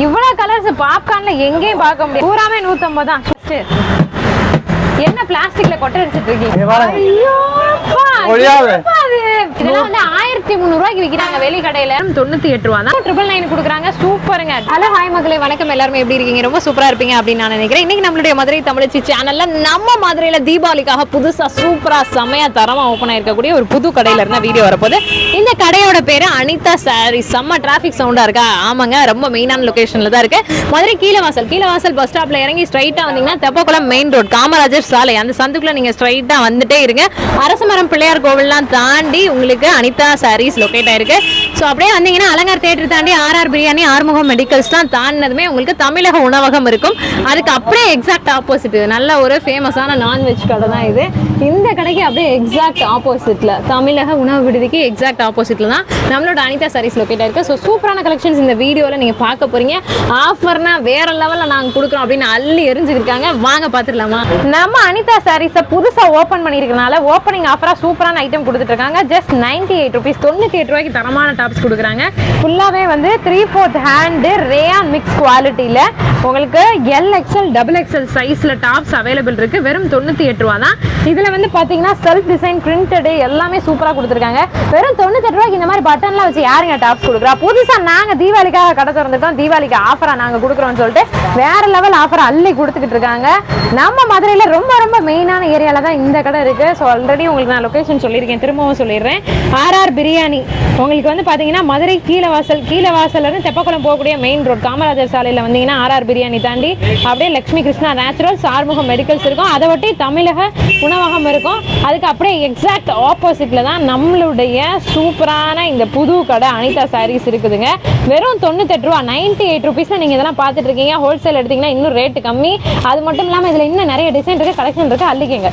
இவ்வளவு கலர்ஸ் பாப்கார்ன்ல எங்கேயும் பார்க்க முடியாது பூராமே நூத்தம்பது தான். என்ன பிளாஸ்டிக்ல கொட்டை அடிச்சிட்டு இருக்கீங்க? இதெல்லாம் வந்து ஆயிரத்தி மூணு ரூபாய்க்கு விற்கிறாங்க வெளி கடையில. தொண்ணூத்தி எட்டு ரூபா தான். ட்ரிபிள் நைன் கொடுக்குறாங்க. சூப்பருங்க. ஹலோ ஹாய் மக்களே வணக்கம். எல்லாருமே எப்படி இருக்கீங்க? ரொம்ப சூப்பரா இருப்பீங்க அப்படின்னு நான் நினைக்கிறேன். இன்னைக்கு நம்மளுடைய மதுரை தமிழச்சி சேனல்ல நம்ம மதுரையில தீபாவளிக்காக புதுசா சூப்பரா செமையா தரமா ஓப்பன் ஆயிருக்கக்கூடிய ஒரு புது கடையில இருந்தா வீடியோ வரப்போகுது. இந்த கடையோட பேரு அனிதா சாரி. செம்ம டிராஃபிக் சவுண்டா இருக்கா? ஆமாங்க. ரொம்ப மெயினான லொகேஷன்ல தான் இருக்கு. மதுரை கீழவாசல். கீழவாசல் பஸ் ஸ்டாப்ல இறங்கி ஸ்ட்ரைட்டா வந்தீங்கன்னா தெப்பக்குளம் மெயின் ரோட் காமராஜர் சாலை. அந்த சந்துக்குள்ள நீங்க ஸ்ட்ரைட்டா வந்துட்டே இருங்க. அரசமரம் பிள்ளையார் கோவில்லாம் தாண்டி உங்களுக்கு அனிதா சாரீஸ் லொகேட் ஆயிருக்கு. ஸோ அப்படியே வந்தீங்கன்னா அலங்கார் தேட்டர் தாண்டி ஆர்ஆர் பிரியாணி ஆறுமுகம் மெடிக்கல்ஸ்லாம் தாண்டினதுமே உங்களுக்கு தமிழக உணவகம் இருக்கும். அதுக்கு அப்படியே எக்ஸாக்ட் ஆப்போசிட் நல்ல ஒரு ஃபேமஸான நான்வெஜ் கடை தான் இது. இந்த கடைக்கு அப்படியே எக்ஸாக்ட் ஆப்போசிட்டில் தமிழக உணவு விடுதிக்கு எக்ஸாக்ட் ஆப்போசிட்டில் தான் நம்மளோட அனிதா சாரீஸ் லொக்கேட் இருக்குது ஸோ சூப்பரான கலெக்ஷன்ஸ் இந்த வீடியோவில் நீங்கள் பார்க்க போகிறீங்க ஆஃபர்னால் வேறு லெவலில் நாங்கள் கொடுக்குறோம் அப்படின்னு அள்ளி எரிஞ்சுக்கிருக்காங்க வாங்க பார்த்துடலாமா? நம்ம அனிதா சாரீஸை புதுசாக ஓப்பன் பண்ணியிருக்கனால ஓப்பனிங் ஆஃபராக சூப்பரான ஐட்டம் கொடுத்துட்டு இருக்காங்க. ஜஸ்ட் நைன்டி எயிட் ருபீஸ் தொண்ணூற்றி எட்டு ரூபாய்க்கு தரமான டாப்ஸ் கொடுக்குறாங்க. ஃபுல்லாகவே வந்து three fourth hand rayon mix குவாலிட்டியில் உங்களுக்கு எல் எக்ஸ்எல் டபுள் எக்ஸ்எல் சைஸில் டாப்ஸ் அவைலபிள் இருக்கு. வெறும் தொண்ணூற்றி எட்டு ரூபா தான். இதில் வந்து பார்த்தீங்கன்னா செல்ஃப் டிசைன் பிரிண்டடு எல்லாமே சூப்பராக கொடுத்துருக்காங்க. வெறும் தொண்ணூத்தெட்டு ரூபாய்க்கு இந்த மாதிரி பட்டன்லாம் வச்சு யாருங்க டாப்ஸ் கொடுக்குறா? புதுசாக நாங்கள் தீபாவளிக்காக கடை திறந்துட்டோம். தீபாவளிக்கு ஆஃபராக நாங்கள் கொடுக்குறோம்னு சொல்லிட்டு வேற லெவல் ஆஃபர் அள்ளி கொடுத்துக்கிட்டு இருக்காங்க. நம்ம மதுரையில் ரொம்ப ரொம்ப மெயினான ஏரியாவில் தான் இந்த கடை இருக்கு. ஸோ ஆல்ரெடி உங்களுக்கு நான் லொக்கேஷன் சொல்லியிருக்கேன். திரும்பவும் சொல்லிடுறேன். ஆர்ஆர் பிரியாணி உங்களுக்கு வந்து பார்த்தீங்கன்னா மதுரை கீழவாசல் கீழவாசல்ல இருந்து தெப்பக்குளம் போகக்கூடிய மெயின் ரோட் காமராஜர் சாலையில் வந்தீங்கன்னா ஆர்ஆர் பிரியாணி தாண்டி அப்படியே லக்ஷ்மி கிருஷ்ணா நேச்சுரல்ஸ் ஆறுமுகம் மெடிக்கல்ஸ் இருக்கும். அதை ஒட்டி தமிழக உணவகம் இருக்கும். அதுக்கு அப்படியே எக்ஸாக்ட் ஆப்போசிட்டில் தான் நம்மளுடைய சூப்பரான இந்த புது கடை அனிதா சாரீஸ் இருக்குதுங்க. வெறும் தொண்ணூத்தெட்டு ரூபா நைன்டி எயிட் ருபீஸில் நீங்கள் இதெல்லாம் பார்த்துட்டு இருக்கீங்க. ஹோல்சேல் எடுத்தீங்கன்னா இன்னும் ரேட்டு கம்மி. அது மட்டும் இல்லாமல் இதில் இன்னும் நிறைய டிசைன் இருக்குது கலெக்ஷன் இருக்குது அள்ளிக்கங்க.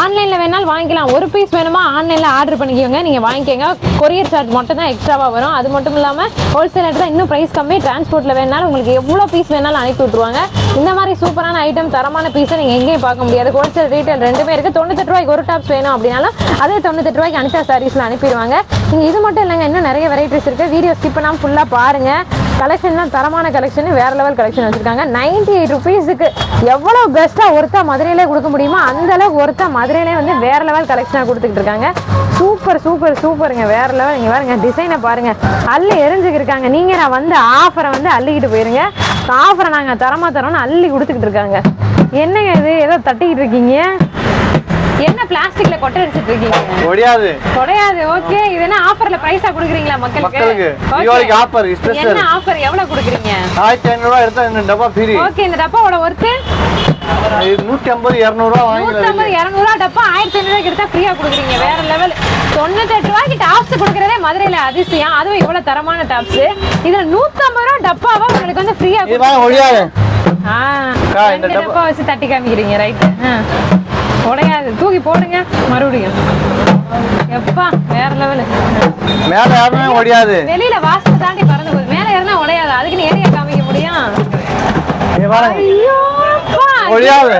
ஆன்லைனில் வேணாலும் வாங்கிக்கலாம். ஒரு பீஸ் வேணுமா ஆன்லைனில் ஆர்டர் பண்ணிக்கோங்க. நீங்கள் வாங்கிக்கோங்க. கொரியர் சார்ஜ் மட்டும் தான் எக்ஸ்ட்ரா எக்ஸ்ட்ராவாக வரும். அது மட்டும் இல்லாமல் ஹோல்சேல் தான் இன்னும் ப்ரைஸ் கம்மி. டிரான்ஸ்போர்ட்டில் வேணாலும் உங்களுக்கு எவ்வளோ பீஸ் வேணாலும் அனுப்பி விட்ருவாங்க இந்த மாதிரி சூப்பரான ஐட்டம் தரமான பீஸை நீங்கள் எங்கேயும் பார்க்க முடியாது. ஹோல்சேல் ரீட்டைல் ரெண்டுமே இருக்குது தொண்ணூத்தெட்டு ரூபாய்க்கு ஒரு டாப்ஸ் வேணும் அப்படின்னாலும் அதே தொண்ணூத்தெட்டு ரூபாய்க்கு அனிஷா சாரீஸில் அனுப்பிடுவாங்க. நீங்கள் இது மட்டும் இல்லைங்க. இன்னும் நிறைய வெரைட்டிஸ் இருக்குது வீடியோ ஸ்கிப் பண்ணாமல் ஃபுல்லாக பாருங்கள் கலெக்ஷன் தான். தரமான கலெக்ஷன் வேறு லெவல் கலெக்ஷன் வச்சிருக்காங்க. நைன்டி எயிட் ருபீஸுக்கு எவ்வளோ பெஸ்ட்டாக ஒருத்தா மதுரையிலே கொடுக்க முடியுமோ அந்தளவுக்கு ஒருத்தா மதுரையிலே வந்து வேறு லெவல் கலெக்ஷனாக கொடுத்துக்கிட்டு இருக்காங்க. சூப்பர் சூப்பர் சூப்பருங்க வேற லெவல் இங்க பாருங்க டிசைனை பாருங்க. அள்ளி எரிஞ்சுக்கிருக்காங்க. நீங்க நான் வந்து ஆஃபரை வந்து அள்ளிக்கிட்டு போயிருங்க. ஆஃபரை நாங்க தரமா தரோம்னு அள்ளி கொடுத்துக்கிட்டு இருக்காங்க. என்னங்க இது? ஏதோ தட்டிக்கிட்டு இருக்கீங்க? என்ன பிளாஸ்டிக்ல கொட்டை அடிச்சிட்டு இருக்கீங்க? ஒடியாது. கிடையாது ஓகே இது என்ன ஆஃபர்ல பிரைஸா கொடுக்குறீங்களா மக்களுக்கு. தீபாவளிக்கு ஆஃபர் ஸ்பெஷல் என்ன ஆஃபர் எவ்வளவு கொடுக்குறீங்க? ஆயிரத்தி ஐநூறுரூவா எடுத்தா இந்த டப்பா ஃப்ரீ ஓகே இந்த டப்பாவோட ஒர்த்து நூற்றி ஐம்பது இரநூறுவா நூற்றம்பது இரநூறுவா டப்பா ஆயிரத்தி ஐநூறுவாய்க்கு எடுத்தா ஃப்ரீயா கொடுக்குறீங்க. வேற லெவல் தொண்ணூத்தெட்டு ரூபாய்க்கு டாப்ஸ் கொடுக்குறதே மதுரையில அதிசயம். அதுவும் இவ்வளவு தரமான டாப்ஸ் இதுல நூத்தம்பது ரூபா டப்பாவா உங்களுக்கு வந்து ஃப்ரீயா வாங்க இந்த டப்பா- வச்சு தட்டி காமிக்கிறீங்க ரைட்டு உடையாது. தூக்கி போடுங்க மறுபடியும். எப்பா வேற லெவலு மேலே யாருமே ஒடியாது வெளியில வாசல் தாண்டி பறந்து போகுது. மேல இருந்தா உடையாது. அதுக்கு நீ ஏரியா காமிக்க முடியும். ஐயோ! ஒழியாது.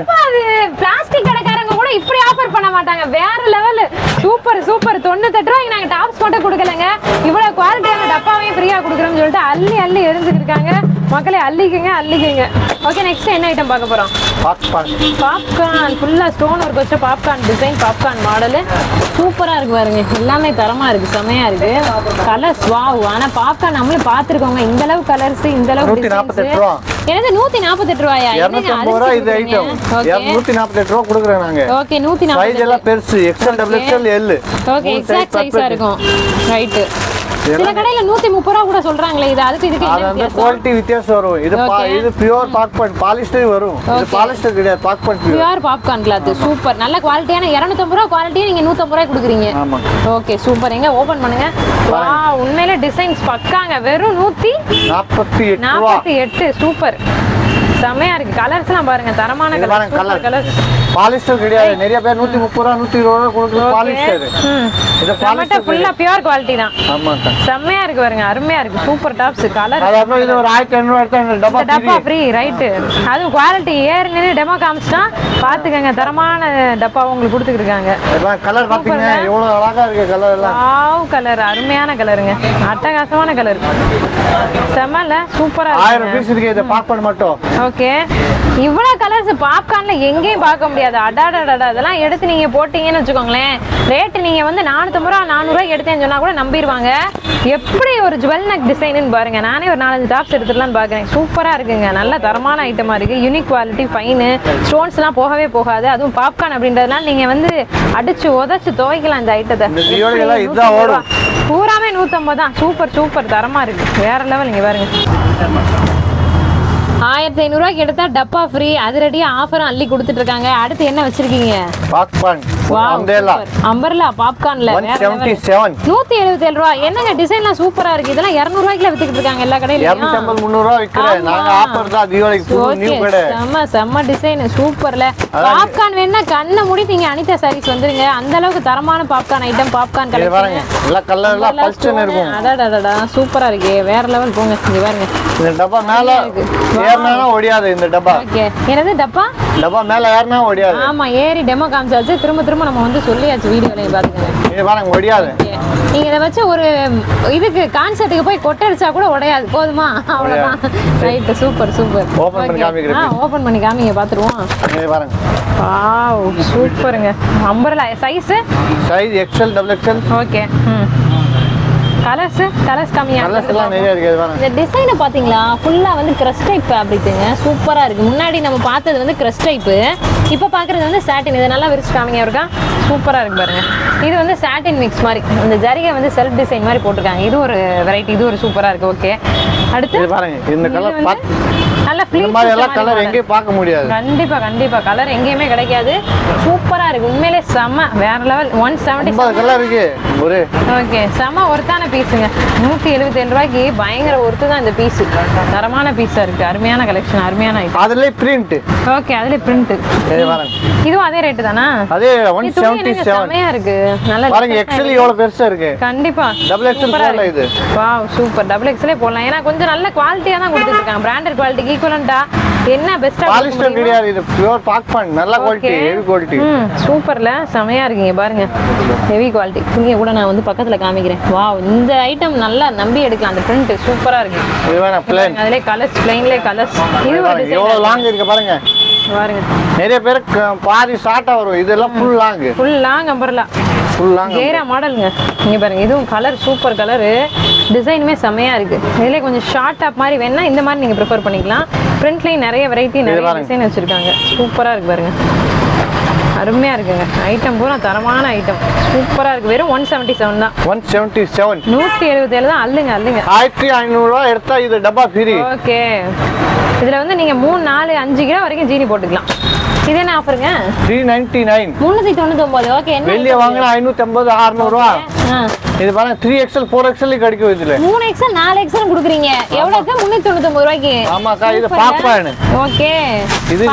பிளாஸ்டிக் கடைக்காரங்க கூட இப்படி ஆஃபர் பண்ண மாட்டாங்க. வேற லெவல் சூப்பர் சூப்பர் தொண்ணூத்தெட்டு ரூபாய்க்கு நாங்க டாப்ஸ் மட்டும் கொடுக்கலங்க. இவ்வளவு குவாலிட்டியான டப்பாவையும் ஃப்ரீயா கொடுக்குறோம்னு சொல்லிட்டு அள்ளி அள்ளி எரிஞ்சுட்டு இருக்காங்க. மக்களே அள்ளிக்கங்க அள்ளிக்கங்க. ஓகே நெக்ஸ்ட் என்ன ஐட்டம் பார்க்க போறோம்? பாக் பாக் பாப்கார்ன் ஃபுல்லா ஸ்டோன் ஒர்க் வச்ச பாப்கார்ன் டிசைன் பாப்கார்ன் மாடலு சூப்பரா இருக்கு பாருங்க. எல்லாமே தரமா இருக்கு செமையா இருக்கு. கலர்ஸ் வாவ் ஆனா பாப்கார்ன் நம்மளும் பார்த்திருக்கோங்க. இந்த அளவு கலர்ஸ் இந்த அளவு நூத்தி நாற்பத்தெட்டு. ரூபா. என்னது நூத்தி நாற்பத்தெட்டு ரூபாயா? இரநூத்தி ஐம்பது ரூபா இது ஐட்டம் இரநூத்தி நாற்பத்தெட்டு ரூபா கொடுக்குறோம் நாங்க. ஓகே நூத்தி நாற்பது பெருசு. XL double XL L okay exact சைஸா இருக்கும். ரைட்டு சில கடையில நூத்தி முப்பது ரூபா கூட சொல்றாங்களே இது அதுக்கு இதுக்கு அது வந்து குவாலிட்டி வித்தியாசம் வரும். இது. இது பியூர் பாக் பாயிண்ட் பாலிஸ்டர் வரும். இது. பாலிஸ்டர் கிடையாது பாக் பாயிண்ட் பியூர் பாப்கார்ன் கிளாத் சூப்பர் நல்ல குவாலிட்டியான இரநூத்தம்பது ரூபா குவாலிட்டியே நீங்க நூத்தம்பது ரூபாய் கொடுக்குறீங்க. ஓகே சூப்பர் எங்க ஓபன் பண்ணுங்க. வா உண்மையில டிசைன்ஸ் பக்காங்க. வெறும் நூத்தி நாற்பத்தி எட்டு நாற்பத்தி எட்டு சூப்பர் செமையா இருக்கு. கலர்ஸ் எல்லாம் பாருங்க தரமான கலர் கலர் பாலிஸ்டர் கிடையாது. நிறைய பேர் நூத்தி முப்பது ரூபா நூத்தி இருபது ரூபா கொடுக்குறது பாலிஸ்டர் இது. பாலிஸ்டர் ஃபுல்லா பியூர் குவாலிட்டி தான். ஆமாக்கா செம்மையா இருக்கு பாருங்க. அருமையா இருக்கு. சூப்பர் டாப்ஸ் கலர் அதுக்கப்புறம் இது ஒரு ஆயிரத்தி ஐநூறு எடுத்தா இந்த டப்பா டப்பா ஃப்ரீ ரைட்டு அதுவும் குவாலிட்டி ஏறுனது டெமோ காமிச்சிட்டா பாத்துக்கங்க தரமான டப்பா உங்களுக்கு கொடுத்துருக்காங்க கலர் பாத்தீங்க எவ்வளவு அழகா இருக்கு கலர் எல்லாம். வாவ் கலர் அருமையான கலருங்க அட்டகாசமான கலர் செம்மல சூப்பரா இருக்கு பீஸ் இருக்கு. இதை பாப்கார்ன் மட்டும். ஓகே இவ்வளவு கலர்ஸ் பாப்கார்ன்ல எங்கேயும் பார்க்க முடியாது. அடாடாடா இதெல்லாம் எடுத்து நீங்க போட்டீங்கன்னு வச்சுக்கோங்களேன். ரேட் நீங்க வந்து நானூத்தம்பது ரூபா நானூறுரூவா எடுத்தேன்னு சொன்னா கூட நம்பிடுவாங்க எப்படி ஒரு ஜுவல் நெக் டிசைனுன்னு பாருங்க. நானே ஒரு நாலஞ்சு டாப்ஸ் எடுத்துடலாம்னு பாக்குறேன். சூப்பரா இருக்குங்க. நல்ல தரமான ஐட்டமா இருக்கு. யூனிக் குவாலிட்டி ஃபைனு ஸ்டோன்ஸ்லாம் போகவே போகாது. அதுவும் பாப்கார்ன் அப்படின்றதுனால நீங்க வந்து அடிச்சு உதச்சு துவைக்கலாம் இந்த ஐட்டத்தை. பூராமே நூத்தம்பது தான். சூப்பர் சூப்பர் தரமா இருக்கு. வேற லெவல் இங்க பாருங்க. ஆயிரத்தி ஐநூறுரூவாய்க்கு எடுத்தா டப்பா ஃப்ரீ அதிரடியா ஆஃபரும் அள்ளி கொடுத்துட்டு இருக்காங்க அடுத்து என்ன வச்சிருக்கீங்க? பாப்கார்ன் அம்பேலா அம்பர்லா பாப்கார்ன்ல நூத்தி எழுபத்தி ஏழு ரூபா. என்னங்க டிசைன்லாம் சூப்பரா இருக்கு. இதெல்லாம் இருநூறு ரூபாய்க்குல வித்துக்கிட்டு இருக்காங்க எல்லா கடையிலயும். இரநூத்தி ஐம்பது முந்நூறு ரூபா விற்கிறேன் நாங்க ஆமா. ஆஃபர் தான் தீபாவளிக்கு புது நியூ ஓகே கடை செம்ம செம்ம டிசைன் சூப்பர்ல பாப்கார்ன் வேணா கண்ணை மூடி நீங்க அனிதா சாரீஸ் வந்துருங்க. அந்த அளவுக்கு தரமான பாப்கார்ன் ஐட்டம் பாப்கார்ன் கலெக்ஷன் சூப்பரா இருக்கே. வேற லெவல் போங்க. இங்க பாருங்க. இந்த டப்பா மேல ஏறினா ஒடியாது இந்த டப்பா. ஓகே. என்னது டப்பா? டப்பா மேல ஏறினா ஒடியாது ஆமா ஏறி டெமோ காமிச்சாச்சு. திரும்ப திரும்ப நம்ம வந்து சொல்லியாச்சு வீடியோலையும் பாத்துக்கங்க இது பாருங்க Okay. நீங்க இதை வச்சு ஒரு இதுக்கு கான்சர்ட்டுக்கு போய் கொட்டை அடிச்சா கூட உடையாது. போதுமா? அவ்வளவுதான். ரைட் சூப்பர் சூப்பர் Open பண்ணி காமிக்கிறேன். ஓபன் பண்ணி காமிங்க பாத்துருவோம். இது பாருங்க. வாவ் சூப்பருங்க umbrella size size XL double XL okay ம். கலர்ஸ் கலர்ஸ் காமியா கலர்ஸ் எல்லாம் நிறைய இருக்கு இது பாருங்க. இந்த டிசைனை பாத்தீங்களா? ஃபுல்லா வந்து கிரஸ் டைப் ஃபேப்ரிக்குங்க சூப்பரா இருக்கு. முன்னாடி நம்ம பார்த்தது வந்து கிரஸ் டைப்பு இப்போ பார்க்குறது வந்து சாட்டின் இதை நல்லா விரிச்சு காமிங்க இருக்கா சூப்பரா இருக்கு பாருங்க. இது வந்து சாட்டின் மிக்ஸ் மாதிரி. இந்த ஜரிகை வந்து செல்ஃப் டிசைன் மாதிரி போட்டிருக்காங்க. இது ஒரு வெரைட்டி இது ஒரு சூப்பரா இருக்கு. ஓகே அடுத்து பாருங்க. இந்த கலர் நல்ல இந்த ஃபிளீட் மாதிரி எல்லாம் கலர் எங்கேயும் பார்க்க முடியாது. கண்டிப்பா கண்டிப்பா. கலர் எங்கேயுமே கிடைக்காது. சூப்பரா இருக்கு. உண்மையிலே செம்ம வேற லெவல் ஒன் செவன்டி கலர் இருக்கு. ஒரு. ஓகே செம ஒருத்தான பீஸுங்க நூற்றி எழுபத்தேழு ரூபாய்க்கு பயங்கர ஒருத்து தான் இந்த பீஸ் தரமான பீஸாக இருக்கு. அருமையான கலெக்ஷன் அருமையான ஐட்டம் அதுலயே பிரிண்ட் ஓகே அதுல பிரிண்ட் இதுவும் அதே ரேட்டு தானா? அதே ஒன் இது துணி செவன்டி என்னங்க செவன் செமையா இருக்கு. நல்ல பாருங்க எக்ஸ்எல் எவ்வளவு பெருசா இருக்கு. கண்டிப்பா. டபுள் எக்ஸ்எல் இது. வாவ் சூப்பர் டபுள் எக்ஸ்லே போடலாம். ஏன்னா கொஞ்சம் நல்ல குவாலிட்டியா தான் கொடுத்துட்டு இருக்காங்க. பிராண்டட் குவாலிட்டிக்கு ஈக்குவலண்டா என்ன பெஸ்டா பாலிஸ்டர் கிடையாது இது பியூர் பாக்பான் நல்ல குவாலிட்டி ஹெவி குவாலிட்டி சூப்பர்ல. செமையா இருக்கீங்க பாருங்க. ஹெவி குவாலிட்டி துணியை கூட நான் வந்து பக்கத்துல காமிக்கிறேன். வாவ் இந்த ஐட்டம் நல்லா நம்பி எடுக்கலாம். அந்த பிரிண்ட் சூப்பரா இருக்கு. இது வேணாம் பிளேன் அதுல கலர்ஸ் பிளைன்ல கலர்ஸ் இது எவ்வளவு லாங் இருக்கு பாருங்க. பாருங்க. நிறைய பேருக்கு பாதி ஷார்ட்டா வரும். இதெல்லாம் full long full long umbrella full long கேரா மாடலுங்க இங்க பாருங்க. இதுவும் கலர் சூப்பர் கலரு டிசைனுமே செமையா இருக்கு. இதுல கொஞ்சம் ஷார்ட் டாப் மாதிரி வேணா இந்த மாதிரி நீங்க ப்ரிஃபர் பண்ணிக்கலாம். ஃப்ரண்ட்லயும் நிறைய வெரைட்டி நிறைய. டிசைன் வச்சிருக்காங்க. சூப்பரா இருக்கு பாருங்க. அருமையா இருக்குங்க. ஐட்டம் பூரா தரமான ஐட்டம் சூப்பரா இருக்கு. வெறும் ஒன் செவன்ட்டி செவன் தான். ஒன் செவன்டி செவன் நூத்தி எழுபத்தி ஏழு தான். அல்லுங்க அல்லுங்க ஆயிரத்தி ஐநூறுரூவா எடுத்தா இது டப்பா ஃப்ரீ ஓகே இதுல வந்து நீங்க மூணு நாலு அஞ்சு கிலோ வரைக்கும் ஜீனி போட்டுக்கலாம். இது என்ன ஆஃபருங்க த்ரீ நைன்டி நைன் தொண்ணூத்தி ஒன்பது ஓகே வெளியே வாங்கினா ஐநூத்தி ஐம்பது அறுநூறுவா. ஆ. இது பாருங்க த்ரீ எக்ஸ்எல் ஃபோர் எக்ஸ்எல் கிடைக்கும் இதுல மூணு எக்ஸல் நாலு எக்ஸல் குடுக்குறீங்க. எவ்வளவுக்கு? முன்னூத்தி தொண்ணூத்தி ஒன்பது ரூபாய்க்கு. ஆமாக்கா இது பாப்கார்ன் ஓகே. இது?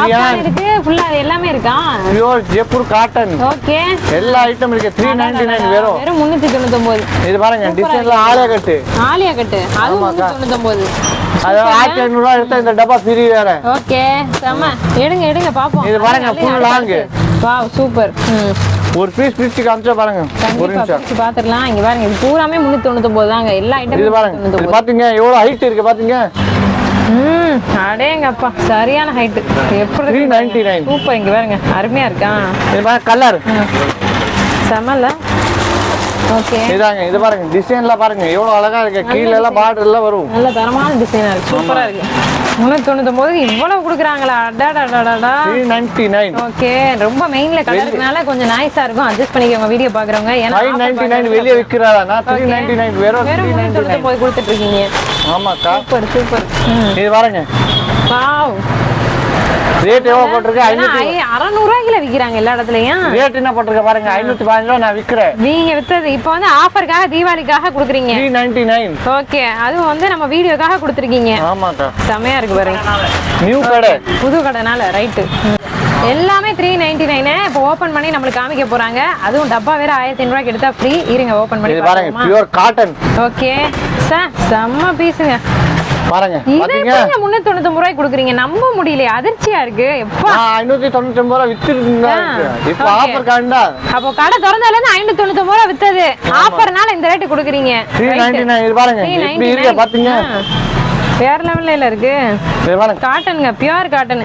இருக்கு ஃபுல்லா எல்லாமே இருக்கா? Pure Jaipur cotton okay. எல்லா ஐட்டம் இருக்கு. த்ரீ நைன்டி நைன் வெறும். வெறும் முன்னூத்தி தொண்ணூத்தி ஒன்பது இது பாருங்க டிசைன்ல ஆளே கட்டு. ஆலியா கட்டு. அது முன்னூத்தி தொண்ணூத்தி ஒன்பது அது ஆயிரத்தி ஐநூறுரூவா எடுத்தா இந்த டப்பா ஃப்ரீ வேற. ஓகே செம்ம எடுங்க எடுங்க பாப்போம். இது பாருங்க, full long. வாவ் சூப்பர் ம். ஒரு பீஸ் பிரிச்சு காமிச்சா பாருங்க. ஒரு நிமிஷம். பாத்துடலாம் இங்க பாருங்க இது பூராமே முன்னூத்தி தொண்ணூத்தி ஒன்பது தாங்க. எல்லா இது ஐட்டமும் பாருங்க. முன்னூத்தி இது பாத்தீங்க எவ்வளவு ஹைட் இருக்கு பாத்தீங்க? ம் அடேங்கப்பா. சரியான ஹைட் எப்படி த்ரீ நைன்டி நைன் சூப்பர் இங்க பாருங்க. அருமையா இருக்கா? இது பாருங்க கலர் செமல்ல. இதாங்க இது பாருங்க டிசைன்ல பாருங்க எவ்வளவு அழகா இருக்கு. கீழ எல்லாம் பார்டர் எல்லாம் வரும். நல்ல தரமான டிசைனா இருக்கு. சூப்பரா இருக்கு. முன்னூத்தி தொண்ணூத்தொன்பது இவ்வளவு கொடுக்குறாங்களா? அடாடாடாடா த்ரீ நைன்டி நைன் ஓகே ரொம்ப மெயின்ல கலருக்குனால கொஞ்சம் நாய்ஸா இருக்கும். அட்ஜஸ்ட் பண்ணிக்கோங்க வீடியோ பாக்குறவங்க ஏன்னா ஃபைவ் நைன்டி நைன் வெளியே விற்கிறாரா நான் த்ரீ நைன்டி நைன் வெறும் வெறும் முன்னூத்தி தொண்ணூத்தொன்பது கொடுத்துட்டு இருக்கீங்க ஆமாக்கா. சூப்பர் சூப்பர் இது பாருங்க. வாவ் ரேட் எவ்வளவு போட்டிருக்கு? ஐநூத்தி அறநூறுவாய்க்குல விக்கிறாங்க எல்லா இடத்துலயும். ரேட் என்ன போட்டிருக்க பாருங்க? ஐநூத்தி பதினஞ்சு ரூபா நான் விற்கிறேன் நீங்க வித்தது இப்போ வந்து ஆஃபருக்காக தீபாவளிக்காக கொடுக்குறீங்க. த்ரீ நைன்டி நைன் ஓகே அதுவும் வந்து நம்ம வீடியோக்காக கொடுத்துருக்கீங்க. ஆமாக்கா. செமையா இருக்கு பாருங்க. நியூ கடை. புது கடைனால ரைட்டு எல்லாமே த்ரீ நைன்டி நைனு இப்போ ஓப்பன் பண்ணி நம்மளுக்கு காமிக்க போறாங்க. அதுவும் டப்பா வேற ஆயிரத்தி ஐநூறுவாய்க்கு எடுத்தா ஃப்ரீ இருங்க ஓப்பன் பண்ணி பாருங்க பியூர் காட்டன் ஓகே சார் செம்ம பீஸுங்க பாருங்க பாத்தீங்க? முன்னூத்தி தொண்ணூத்தி ரூபாய் கொடுக்குறீங்க. நம்ப முடியலையே. அதிர்ச்சியா இருக்கு. எப்பா? ஐநூத்தி தொண்ணூத்தி ஒன்பது ரூபா வித்துருந்தா இப்போ okay. ஆஃபர் காண்டா? அப்போ கடை திறந்தால இருந்து ஐநூத்தி தொண்ணூத்தி ரூபாய் வித்தது ஆஃபர்னால இந்த ரேட்டு கொடுக்குறீங்க. Three Right. நைன்டி நைன் இது பாருங்க. எப்படி இருக்கு 399. பாத்தீங்க? ஆ. வேற லெவல்ல இருக்கு. காட்டனுங்க pure cotton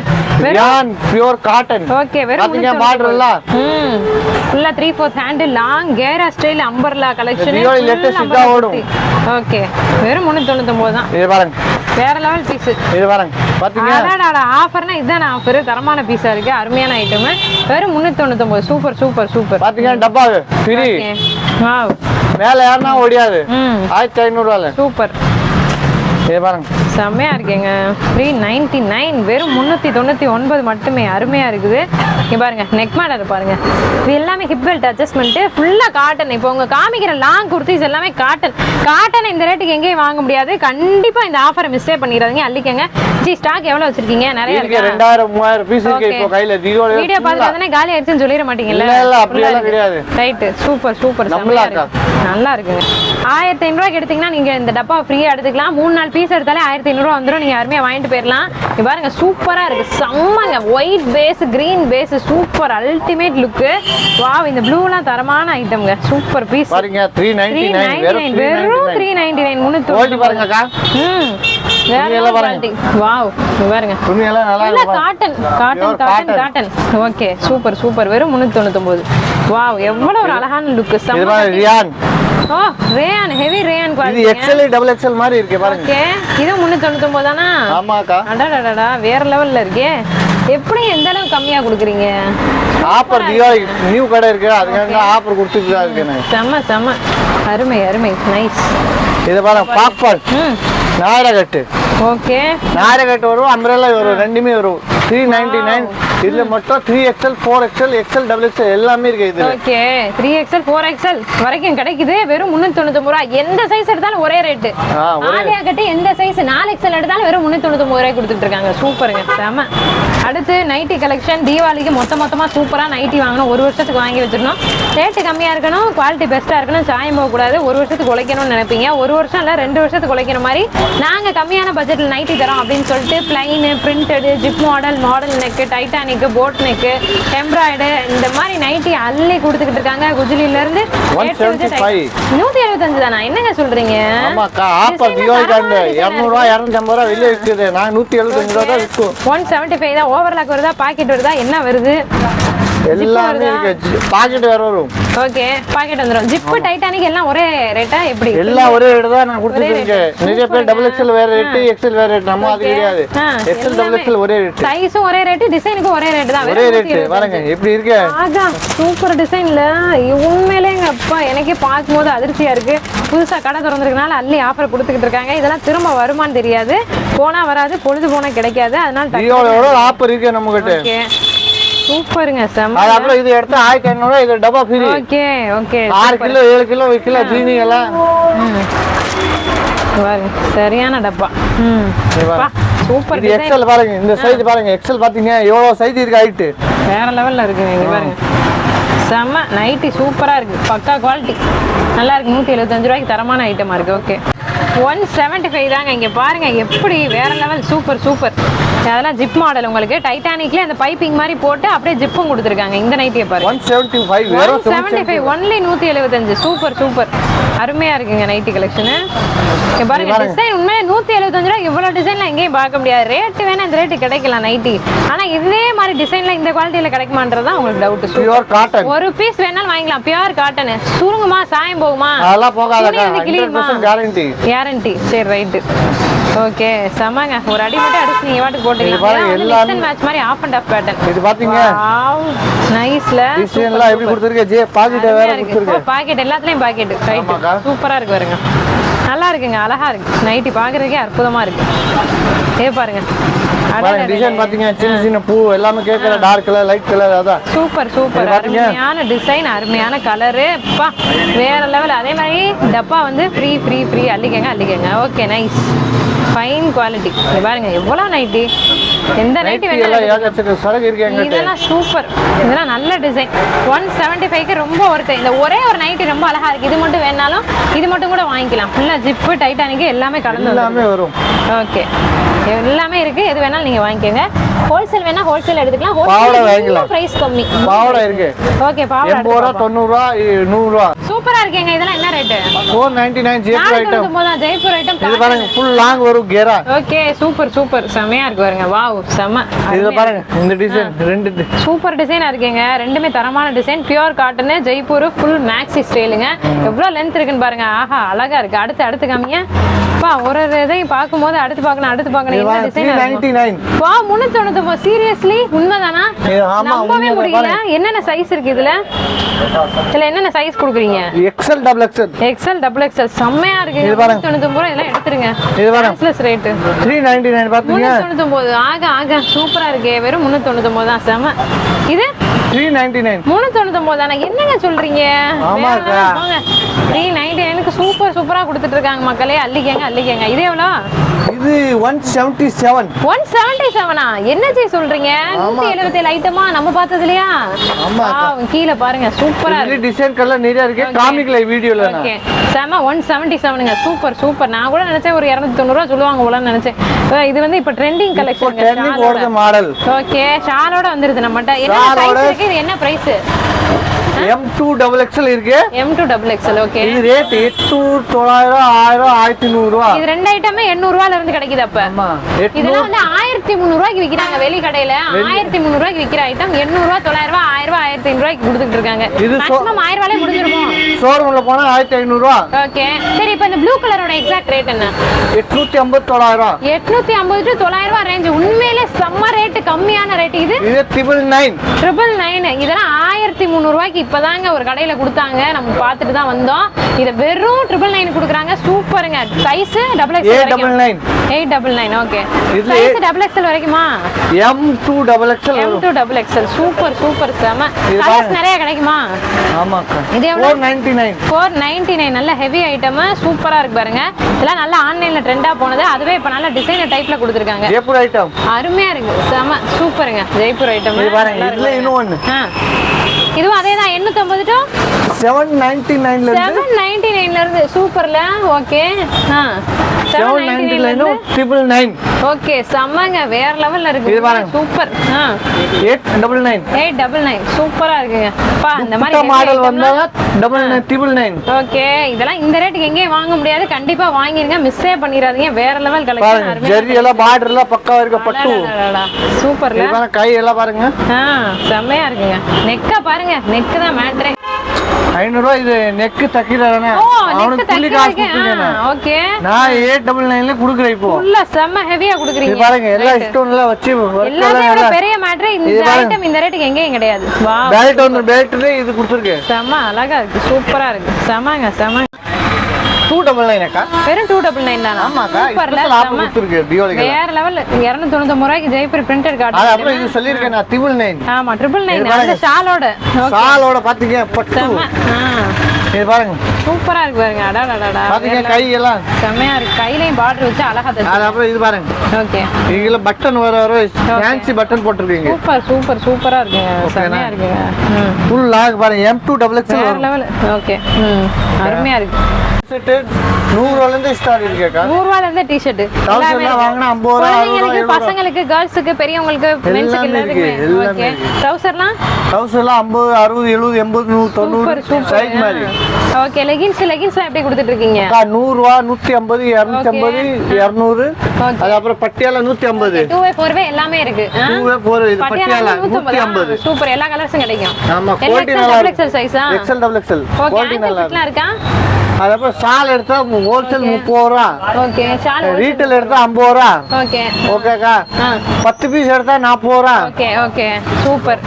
rayon pure cotton okay வெறும் பாத்தீங்க முன்னூத்தி பார்டர் இல்ல ம். ஃபுல்லா த்ரீ ஃபோர்த் ஹேண்ட் லாங் கேரா ஸ்டைல் அம்பர்லா கலெக்ஷன் இதா ஓடும். ஓகே வெறும் முன்னூத்தி தொண்ணூத்தி தான். இது பாருங்க வேற லெவல் பீஸ் இது பாருங்க பாத்தீங்க? ஆஃபர்னா இதுதானே ஆஃபர் தரமான பீஸா இருக்கு அருமையான ஐட்டம் வெறும் முன்னூத்தி தொண்ணூத்தி சூப்பர் சூப்பர் சூப்பர் பாத்தீங்க டப்பா ஃப்ரீ வாவ் மேல ஏறினா ஓடியாது. ம். ஆயிரத்தி ஐநூறு ரூபால சூப்பர் இது பாருங்க செம்மையா இருக்கேங்க. த்ரீ நைன்டி நைன் வெறும் முந்நூற்றி தொண்ணூற்றி ஒன்பது மட்டுமே. அருமையா இருக்குது. இங்க பாருங்க நெக் மேடர் பாருங்க. இது எல்லாமே ஹிப் பெல்ட் அட்ஜஸ்ட்மெண்ட்டு ஃபுல்லாக காட்டன் இப்போ உங்க காமிக்கிற லாங் குர்த்திஸ் எல்லாமே காட்டன் காட்டன் இந்த ரேட்டுக்கு எங்கேயும் வாங்க முடியாது. கண்டிப்பா இந்த ஆஃபரை மிஸ்டே பண்ணிடாதீங்க. அள்ளிக்கங்க. ஜி ஸ்டாக் எவ்வளவு வச்சிருக்கீங்க? நிறைய இருக்கு? ரெண்டாயிரம் மூவாயிரம் பீஸ் இருக்கு. இப்போ கையில. தீபாவளி வீடியோ பார்த்துட்டு காலி ஆயிடுச்சுன்னு சொல்லிட மாட்டீங்கல்ல? இல்ல, அப்படியெல்லாம் கிடையாது. ரைட்டு சூப்பர் சூப்பர் நல்லா இருக்குங்க. ஆயிரத்தி ஐநூறுவாய்க்கு எடுத்தீங்கன்னா நீங்க இந்த டப்பா ஃப்ரீயா எடுத்துக்கலாம். மூணு நாலு பீஸ் எடுத்தாலே ஆயிரத்தி ஐநூறுவா வந்துடும் நீங்க அருமையா வாங்கிட்டு போயிடலாம் இங்க பாருங்க சூப்பரா இருக்கு. செம்மங்க. White base green base super ultimate look wow இந்த ப்ளூலாம் தரமான ஐட்டம்ங்க சூப்பர் பீஸ் பாருங்க த்ரீ நைன்டி நைன் வெறும் த்ரீ நைன்டி நைன் ம். எல்லாம் பாருங்க. காட்டன் ஓகே சூப்பர் சூப்பர் வெறும் முன்னூத்தி தொண்ணூத்தொன்பது வாவ் எவ்வளவு ஒரு அழகான லுக் இது பாருங்க ரியான் ஓ ரேயான் ஹெவி ரேயான் இது குவாலிட்டி எக்ஸ்எல் டபுள் எக்ஸ்எல் மாதிரி இருக்கு பாருங்க. ஓகே. இது முன்னூத்தி தொண்ணூத்தொன்பது தானா? ஆமாக்கா. அடடடடா வேற லெவல்ல இருக்கே. எப்படி எந்த அளவு கம்மியா கொடுக்குறீங்க? ஆஃபர் தீபாவளி நியூ கடை இருக்கு அதுக்காக ஆஃபர் கொடுத்துட்டு தான் இருக்கு எனக்கு செம்ம செம்ம அருமை அருமை. நைஸ் இது பாருங்க பாப்கார்ன் நாயரகட்டு. ஓகே. நாயரகட்டு வரும் அம்ரேலா வரும் ரெண்டுமே வரும். த்ரீ நைன்டி நைன் இதுல மட்டும் three XL four XL XL double XL எல்லாமே இருக்கு okay three XL four XL வரைக்கும் கிடைக்குது. வெறும் முன்னூத்தி தொண்ணூத்தி ரூபா. எந்த சைஸ் எடுத்தாலும் ஒரே ரேட்டு ஆலியா கட்டி எந்த சைஸ் நாலு எக்ஸ்எல் எடுத்தாலும் வெறும் முன்னூத்தி தொண்ணூத்தி ரூபாய் கொடுத்துட்டு இருக்காங்க சூப்பருங்க செம. அடுத்து நைட்டி கலெக்ஷன் தீபாவளிக்கு மொத்த மொத்தமா சூப்பரா நைட்டி வாங்கணும். ஒரு வருஷத்துக்கு வாங்கி வச்சிடணும். ரேட்டு கம்மியா இருக்கணும். குவாலிட்டி பெஸ்ட்டா இருக்கணும். சாயம் போகக்கூடாது. ஒரு வருஷத்துக்கு உழைக்கணும்னு நினைப்பீங்க. ஒரு வருஷம் இல்ல ரெண்டு வருஷத்துக்கு உழைக்கிற மாதிரி நாங்க கம்மியான பட்ஜெட்ல நைட்டி தரோம் அப்படின்னு சொல்லிட்டு plain printed zip model model neck Titanic boat neck embroidered இந்த மாதிரி நைட்டி அள்ளி கொடுத்துக்கிட்டு இருக்காங்க. குஜிலில இருந்து 175. நூத்தி எழுபத்தஞ்சு தானா? என்னங்க விற்கும் ஒன் செவன்டி ஃபைவ் தான் ஓவர்லாக் வருதா பாக்கெட் வருதா என்ன வருது? எல்லாமே இருக்கு. பாக்கெட் வேற வரும். ஓகே பாக்கெட் வந்துரும். ஜிப்பு டைட்டானிக் எல்லாம் ஒரே ரேட்டா எப்படி எல்லாம் ஒரே ரேட் தான் நான் கொடுத்துருக்கேன் நிறைய பேர் டபுள் எக்ஸ்எல் வேற ரேட்டு எக்ஸ்எல் வேற ரேட் நம்ம அது கிடையாது. எக்ஸ்எல் டபுள் எக்ஸ்எல் ஒரே ரேட் சைஸும் ஒரே ரேட்டு டிசைனுக்கும் ஒரே ரேட்டு தான். ஒரே ரேட் 175. பாருங்க எப்படி இருக்கு? ஆகா சூப்பர் டிசைன்ல உண்மையிலேங்க அப்பா எனக்கே பார்க்கும்போது அதிர்ச்சியா இருக்கு. புதுசா கடை திறந்திருக்கனால அள்ளி ஆஃபர் கொடுத்துக்கிட்டு இருக்காங்க. இதெல்லாம் திரும்ப வருமான்னு தெரியாது. போனா வராது பொழுது போனா கிடைக்காது. அதனால ஆஃபர் இருக்கு நம்ம கிட்ட சூப்பருங்க அது அப்புறம் இது எடுத்தா ஆயிரத்தி ஐநூறுவா இது டப்பா ஃப்ரீ ஓகே ஓகே ஆறு கிலோ ஏழு கிலோ ஒரு கிலோ ஜீனி எல்லாம் சரியான டப்பா. ம். சூப்பர் இது எக்ஸ்எல் பாருங்க இந்த சைஸ் பாருங்க எக்ஸ்எல் பாத்தீங்க எவ்வளவு சைஸ் இருக்கு ஹைட்டு வேற லெவல்ல இருக்குங்க இங்க பாருங்க. செம்ம நைட்டி சூப்பரா இருக்கு. பக்கா குவாலிட்டி நல்லா இருக்கு. நூத்தி எழுபத்தஞ்சு ரூபாய்க்கு தரமான ஐட்டமா இருக்கு. ஓகே ஒன் செவன்டி ஃபைவ் தாங்க. இங்க பாருங்க எப்படி வேற லெவல் சூப்பர் சூப்பர். அதெல்லாம் ஜிப் மாடல் உங்களுக்கு. டைட்டானிக்ல அந்த பைப்பிங் மாதிரி போட்டு அப்படியே ஜிப்பும் கொடுத்துருக்காங்க. இந்த நைட்டியை பாருங்க. ஒன் செவன்டி ஃபைவ் ஒன் வெறும் செவன்டி ஃபைவ் ஒன்லி நூத்தி எழுபத்தஞ்சு. சூப்பர் சூப்பர் அருமையா இருக்குங்க நைட்டி கலெக்ஷனு பாருங்க டிசைன் உண்மையா நூத்தி எழுபத்தஞ்சு ரூபாய். இவ்வளவு டிசைன்ல எங்கேயும் பார்க்க முடியாது. ரேட் வேணா இந்த ரேட்டு கிடைக்கலாம் நைட்டி ஆனா இதே மாதிரி டிசைன்ல இந்த குவாலிட்டியில கிடைக்குமான்றது தான் உங்களுக்கு டவுட் பியூர் காட்டன் ஒரு பீஸ் வேணாலும் வாங்கிக்கலாம். பியூர் காட்டன் சுருங்குமா சாயம் போகுமா? அதெல்லாம்? பர்சன்ட் கேரண்டி கேரண்டி சரி ரைட்டு ஓகே செமங்க ஒரு அடி மட்டும் அடிச்சு நீங்க வாட்டுக்கு போட்டுக்கலாம். எல்லாமே- மேட்ச் மாதிரி ஆஃப் அண்ட் ஆஃப் பேட்டர்ன் இது பாத்தீங்க? நைஸ்ல டிசைன்லாம் எப்படி கொடுத்துருக்க ஜே? பாக்கெட் வேற கொடுத்துருக்க. பாக்கெட் எல்லாத்துலயும் பாக்கெட் ரைட். சூப்பரா இருக்கு பாருங்க. நல்லா இருக்குங்க அழகா இருக்கு. நைட்டி பாக்குறதுக்கே அற்புதமா இருக்கு. ஏ பாருங்க. பாருங்க டிசைன் பாத்தீங்க சின்ன சின்ன பூ எல்லாமே கேட்கல டார்க் கலர் லைட் கலர் அதான். Super super? அருமையான டிசைன் அருமையான கலரு வேற லெவல் அதே மாதிரி டப்பா வந்து ஃப்ரீ ஃப்ரீ ஃப்ரீ அள்ளிக்கங்க அள்ளிக்கங்க. ஓகே நைஸ் ஃபைன் குவாலிட்டி பாருங்க எவ்வளோ நைட்டி எந்த நைட்டி வேணாலும் இதெல்லாம் சூப்பர். இதெல்லாம் நல்ல டிசைன் ஒன் செவன்டி ஃபைவ்க்கு ரொம்ப ஒருத்தர் இந்த ஒரே ஒரு நைட்டி ரொம்ப அழகா இருக்கு. இது மட்டும் வேணாலும் இது மட்டும் கூட வாங்கிக்கலாம். ஃபுல்லா ஜிப்பு டைட்டானிக்கு எல்லாமே கலந்து. எல்லாமே வரும். ஓகே எல்லாமே இருக்கு. எது வேணாலும் நீங்க வாங்கிக்கோங்க. ஹோல்சேல் வேணா ஹோல்சேல் எடுத்துக்கலாம். ஹோல்சேல் வாங்கிக்கலாம். பிரைஸ் கம்மி. பாவாடை இருக்கு. ஓகே பாவாடை எண்பது ரூபா தொண்ணூறுரூவா நூறுரூவா. சூப்பரா இருக்கேங்க. இதெல்லாம் என்ன நைன்டி நைன் ஜிஎஸ்டி ஐட்டம் போதா ஜெய்ப்பூர் ஐட்டம் இது பாருங்க ஃபுல் லாங் வரும் கேரா ஓகே சூப்பர் சூப்பர் செமையா இருக்கு பாருங்க. வாவ் செம்ம. இதுல பாருங்க இந்த டிசைன் ரெண்டு சூப்பர் டிசைனா இருக்கீங்க. ரெண்டுமே தரமான design pure cotton Jaipur full maxi ஸ்டைலுங்க எவ்வளவு லென்த் இருக்குன்னு பாருங்க. ஆஹா அழகா இருக்கு. அடுத்து அடுத்து காமிங்க. பா ஒரு ஒரு இதையும் பார்க்கும்போது அடுத்து பார்க்கணும் அடுத்து பார்க்கணும். வா முன்னூத்தி தொண்ணூத்தி சீரியஸ்லி உண்மைதானா? இது ஆமா, நம்பவே உண்மைதான். முடியல. என்னென்ன சைஸ் இருக்கு இதுல? இதுல என்னென்ன சைஸ் கொடுக்குறீங்க? டபுள் டபுள் செம்மையா தொண்ணூத்தி இதெல்லாம் எடுத்துருங்க. இது த்ரீ நைன்டி நைன் பார்த்தீங்க தொண்ணூத்தொன்பது ஆக ஆக. சூப்பரா இருக்கே வெறும் முன்னூத்தி தான். செம. இது? த்ரீ நைன்டி நைன் முன்னூத்தி தொண்ணூத்தொன்பது தானே. என்னங்க சொல்றீங்க. த்ரீ நைன்டி நைனுக்கு சூப்பர் சூப்பரா கொடுத்துட்டு இருக்காங்க மக்களே. அள்ளிக்கங்க அள்ளிக்கங்க. இது எவ்வளோ? இது one seventy seven one seventy செவனா என்ன செய்ய சொல்றீங்க? நூத்தி எழுபத்தி ஏழு ஐட்டமா நம்ம பார்த்தது இல்லையா கீழே பாருங்க. சூப்பரா இருக்கு. டிசைன் கலர் நிறைய இருக்கு. காமிக்கல வீடியோல ஓகே செம ஒன் செவன்டி செவனுங்க சூப்பர் சூப்பர் நான் கூட நினைச்சேன் ஒரு இரநூத்தி தொண்ணூறுவா சொல்லுவாங்க போலன்னு நினைச்சேன். இது வந்து இப்ப trending collection trending model okay ஷாலோட வந்துருது நம்மகிட்ட என்ன பிரைஸ் இருக்கு? இது என்ன price M two double XL இருக்கு. M two double XL okay இது ரேட் எட்டு தொள்ளாயிரம் ஆயிரம் ஆயிரத்தி நூறுரூவா. இது ரெண்டு ஐட்டமே எண்ணூறு ரூபாயில இருந்து கிடைக்குது அப்ப. இதெல்லாம் வந்து ஆயிரத்தி முந்நூறு ரூபாய்க்கு விக்கிறாங்க வெளி கடையில ஆயிரத்தி முந்நூறு ரூபாய்க்கு விக்கிற ஐட்டம் எண்ணூறு ரூபா தொள்ளாயிரம் ரூபாய் ஆயிரம் ரூபாய் ஆயிரத்தி ஐநூறு ரூபாய்க்கு கொடுத்துட்டு இருக்காங்க இது மேக்ஸிமம் ஆயிரம் ரூபாயிலே முடிஞ்சிருக்கும் ஷோரூம்ல போனா ஆயிரத்தி ஐநூறுரூவா. ஓகே சரி இப்போ இந்த ப்ளூ கலரோட எக்ஸாக்ட் ரேட் என்ன? எட்நூத்தி ஐம்பது தொள்ளாயிரம் எட்நூத்தி ஐம்பது டு தொள்ளாயிரம் ரூபாய் ரேஞ்ச் உண்மையிலே செம்ம ரேட்டு கம்மியான ரேட் இது இது ட்ரிபிள் நைன் ட்ரிபிள் நைன் இதெல்லாம் ஆயிரத்தி முந்நூறுவாய்க்கு இப்போதாங்க ஒரு கடையில் கொடுத்தாங்க. நம்ம பார்த்துட்டு தான் வந்தோம். இதை வெறும் ட்ரிபிள் நைன் கொடுக்குறாங்க. சூப்பருங்க. Size double X double nine eight double nine okay size double XL வரைக்குமா? M two double XL M two double XL super super செம. கலர்ஸ். நிறைய கிடைக்குமா? ஆமாக்கா. இது எவ்வளவு? Four ninety nine four ninety nine நல்ல heavy item சூப்பரா இருக்கு பாருங்க. இதெல்லாம் நல்லா ஆன்லைன்ல ட்ரெண்டா போனது. அதுவே இப்போ நல்ல டிசைனர் டைப்ல கொடுத்துருக்காங்க. ஜெய்ப்பூர் ஐட்டம் அருமையா இருக்கு. செம. சூப்பருங்க ஜெய்ப்பூர் ஐட்டம் இது பாருங்க. இதுல இன்னும் ஒன்று இதுவும் அதே தான் எண்ணூற்றம்பது டு செவன் நைன்டி நைன்ல இருந்து செவன் நைன்டி நைன்ல இருந்து சூப்பர்ல ஓகே செவன் செவன் நைன்டி நைன்டில இருந்து ட்ரிபிள் நைன் ஓகே செம்மங்க வேற லெவல்ல இது இருக்கு பாருங்க. Super. Eight double nine eight double nine சூப்பரா இருக்குங்க. பா இந்த மாதிரி மாடல் வந்தால் double nine triple nine okay இதெல்லாம் இந்த ரேட்டுக்கு எங்கேயும் வாங்க முடியாது. கண்டிப்பா வாங்கிருங்க. மிஸ்ஸே பண்ணிடாதீங்க. வேற லெவல் கலெக்ஷன் ஜெர்ரி எல்லாம் பார்டர் எல்லாம் பக்காவா இருக்க பட்டு. சூப்பர்ல. இது கை எல்லாம் பாருங்க. செம்மையா இருக்குங்க. நெக்கா பாருங்க. நெக்கு தான் மேட்ரே ஐநூறுரூவா இது நெக்கு தைக்கிறானே அவனுக்கு காசு கொடுத்துருக்கேன். ஓகே நான் எயிட் டபுள் நைன்ல கொடுக்குறேன் இப்போ. ஃபுல்லா செம்ம ஹெவியா குடுக்குறீங்க. பாருங்க எல்லா ஸ்டோன் எல்லாம் வச்சு விட பெரிய இது இந்த. ஐட்டம் இந்த ரேட்டுக்கு எங்கேயும் கிடையாது. வா பெல்ட் வந்து பெல்ட்ல இது கொடுத்துருக்கேன் செம்ம அழகா இருக்கு சூப்பரா இருக்கு. செம்மங்க செம்ம டூ டபுள் நைன் அக்கா? வெறும் டூ டபுள் நைன் தானா? ஆமாக்கா சூப்பர்ல செம்ம கொடுத்துருக்கு வேற லெவல் இருநூத்தி தொண்ணூத்தி ரூபாய்க்கு ஜெய்ப்பூர் பிரிண்டட் அது கார்டு அப்புறம் இது சொல்லியிருக்கேன் நான் ட்ரிபிள் நைன் ஆமா ட்ரிபிள் நைன். அந்த ஷாலோட. ஓகே சாலோட பாத்தீங்க பட்டு. இது பாருங்க. சூப்பரா இருக்கு பாருங்க. அடாடாடா பாத்தீங்க கை எல்லாம் செம்மையா இருக்கு. கையிலயும் பார்டர் வச்சு அழகா அது தச்சு அப்புறம் இது பாருங்க. ஓகே. இதுல பட்டன் வர வர ஃபேன்சி பட்டன் போட்டிருக்கீங்க. சூப்பர் சூப்பர் சூப்பரா இருக்குங்க. செம்மையா இருக்குங்க. ஃபுல் லாக் பாருங்க. M two double X level okay ம். அருமையா இருக்கு. பசங்களுக்கு கேர்ள்ஸுக்கு பெரியவங்களுக்கு. ட்ரௌசர்லாம் எல்லாம் ஐம்பது அறுபது எழுபது எண்பது நூறு தொண்ணூறு. சைஸ் மாதிரி. ஓகே லெகின்ஸ் லெகின்ஸ்லாம் எப்படி கொடுத்துட்டு இருக்கீங்க அக்கா நூறுரூவா நூற்றி ஐம்பது இரநூத்தி ஐம்பது இரநூறு. Okay. அது அப்புறம் பட்டியாலா நூற்றி ஐம்பது. டூ வே ஃபோர் வே எல்லாமே இருக்கு. ஆ? டூவே போகிற இது பட்டியாலா நூற்றி ஐம்பது? சூப்பர் எல்லா கலர்ஸும் கிடைக்கும். ஆமா எல்லா குவாலிட்டி நல்லா எக்ஸல் சைஸா எக்ஸல் டபுள் எக்ஸல் குவாலிட்டி நல்லா இருக்கா? அது அப்புறம் ஷால் எடுத்தா ஹோல்சேல் முப்பது ரூபா. ஓகே ஷால் ரீட்டைல் எடுத்தா ஐம்பது ரூபா. ஓகே ஓகேக்கா பத்து பீஸ் எடுத்தா நாற்பது ரூபா. ஓகே ஓகே சூப்பர்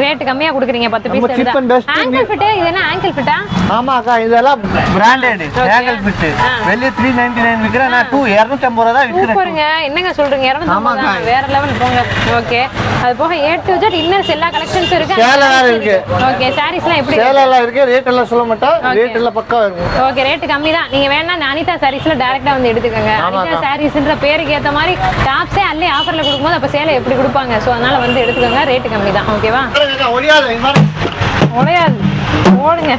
ரேட் கம்மியா கொடுக்குறீங்க பத்து நம்ம piece cheap and best angle fit இது என்ன ஆங்கிள் ஃபிட்டா ஆமாக்கா இதெல்லாம் பிராண்டட். Angle fit. வெளியே த்ரீ நைன்டி நைன் விற்கிறேன் நான் டூ இரநூத்தி ஐம்பது ரூபா தான் விற்கிறேன் சூப்பருங்க என்னங்க சொல்றீங்க? இரநூத்தி ஆமாக்கா. வேற லெவல் போங்க. ஓகே அது போக ஏ டு ஜெட் இன்னர்ஸ் எல்லா கலெக்ஷன்ஸும் இருக்கு. சேலை வேற இருக்கு. ஓகே சாரீஸ்லாம் எப்படி சேலை எல்லாம் இருக்கு. ரேட் எல்லாம் சொல்ல மாட்டோம் ரேட் எல்லாம் பக்கா இருக்கும் ஓகே ரேட்டு கம்மி தான். நீங்க வேணா அனிதா சாரீஸ்ல டைரக்டா வந்து எடுத்துக்கோங்க. அனிதா சாரீஸ்ன்ற பேருக்கு ஏத்த மாதிரி டாப்ஸே அள்ளி ஆஃபர்ல கொடுக்கும்போது அப்ப சேலை எப்படி கொடுப்பாங்க? ஸோ அதனால வந்து எடுத்துக்கோங்க. ரேட்டு கம்மி தான். ஓகேவா உடையாது ஓடுங்க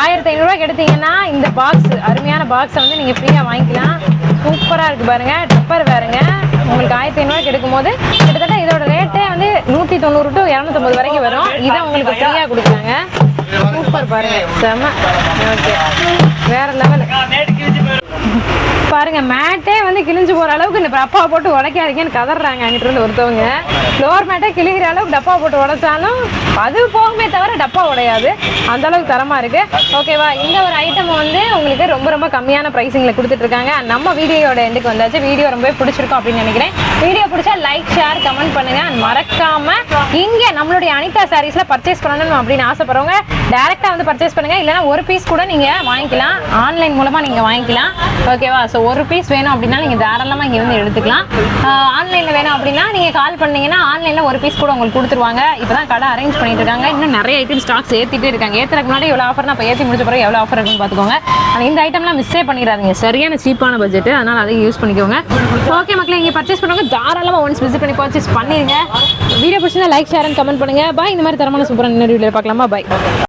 ஆயிரத்தி ஐநூறுரூவாய்க்கு எடுத்தீங்கன்னா இந்த பாக்ஸ் அருமையான பாக்ஸை வந்து நீங்கள் ஃப்ரீயாக வாங்கிக்கலாம். சூப்பராக இருக்குது பாருங்க. டப்பர் வேறுங்க. உங்களுக்கு ஆயிரத்தி ஐநூறுரூவாய்க்கு எடுக்கும்போது கிட்டத்தட்ட இதோட ரேட்டே வந்து நூற்றி தொண்ணூறு டு இரநூத்தம்பது வரைக்கும் வரும். இதை உங்களுக்கு ஃப்ரீயாக கொடுக்குறாங்க சூப்பர் பாருங்க. செம. ஓகே வேற லெவல் பாருங்க மேட்டே வந்து கிழிஞ்சு போற அளவுக்கு இந்த டப்பா போட்டு உடைக்காதீங்கன்னு கதறாங்க அங்கிட்டு இருந்து ஒருத்தவங்க. ஃப்ளோர் மேட்டே கிழிகிற அளவுக்கு டப்பா போட்டு உடைச்சாலும் அது போகுமே தவிர டப்பா உடையாது. அந்த அளவுக்கு தரமா இருக்கு. ஓகேவா இந்த ஒரு ஐட்டம் வந்து உங்களுக்கு ரொம்ப ரொம்ப கம்மியான பிரைசிங்ல கொடுத்துட்டு இருக்காங்க நம்ம வீடியோட எண்டுக்கு வந்தாச்சு. வீடியோ ரொம்ப பிடிச்சிருக்கும் அப்படின்னு நினைக்கிறேன். வீடியோ பிடிச்சா லைக் ஷேர் கமெண்ட் பண்ணுங்க. And மறக்காம இங்க நம்மளுடைய அனிதா சாரீஸ்ல பர்ச்சேஸ் பண்ணணும் அப்படின்னு ஆசைப்படுறவங்க டேரக்டா வந்து பர்ச்சேஸ் பண்ணுங்க. இல்லைன்னா ஒரு பீஸ் கூட நீங்க வாங்கிக்கலாம். ஆன்லைன் மூலமா நீங்க வாங்கிக்கலாம். ஓகேவா ஸோ ஒரு பீஸ் வேணும் அப்படின்னா நீங்கள் தாராளமாக இங்கே வந்து எடுத்துக்கலாம் ஆன்லைனில் வேணும் அப்படின்னா நீங்கள் கால் பண்ணீங்கன்னா ஆன்லைனில் ஒரு பீஸ் கூட உங்களுக்கு கொடுத்துருவாங்க. இப்பதான் கடை அரேஞ்ச் பண்ணிட்டு இருக்காங்க. இன்னும் நிறைய ஐட்டம் ஸ்டாக்ஸ் ஏற்றிட்டே இருக்காங்க. ஏத்துறதுக்கு முன்னாடி எவ்வளோ ஆஃபர் நான் இப்போ ஏற்றி முடிச்ச பிறகு எவ்வளோ ஆஃபர் இருக்குன்னு பார்த்துக்கோங்க இந்த ஐட்டம்லாம் மிஸ்ஸே பண்ணிடாதீங்க. சரியான சீப்பான பட்ஜெட் அதனால் அதையும் யூஸ் பண்ணிக்கோங்க. ஓகே மக்களை இங்கே பர்ச்சேஸ் பண்ணுவாங்க தாராளமாக ஒன்ஸ் விசிட் பண்ணி பர்ச்சேஸ் பண்ணிருங்க. வீடியோ பிடிச்சிருந்தா லைக் ஷேர் அண்ட் கமெண்ட் பண்ணுங்க. பாய் இந்த மாதிரி தரமான சூப்பரான இன்னொரு வீடியோ பார்க்கலாமா பாய்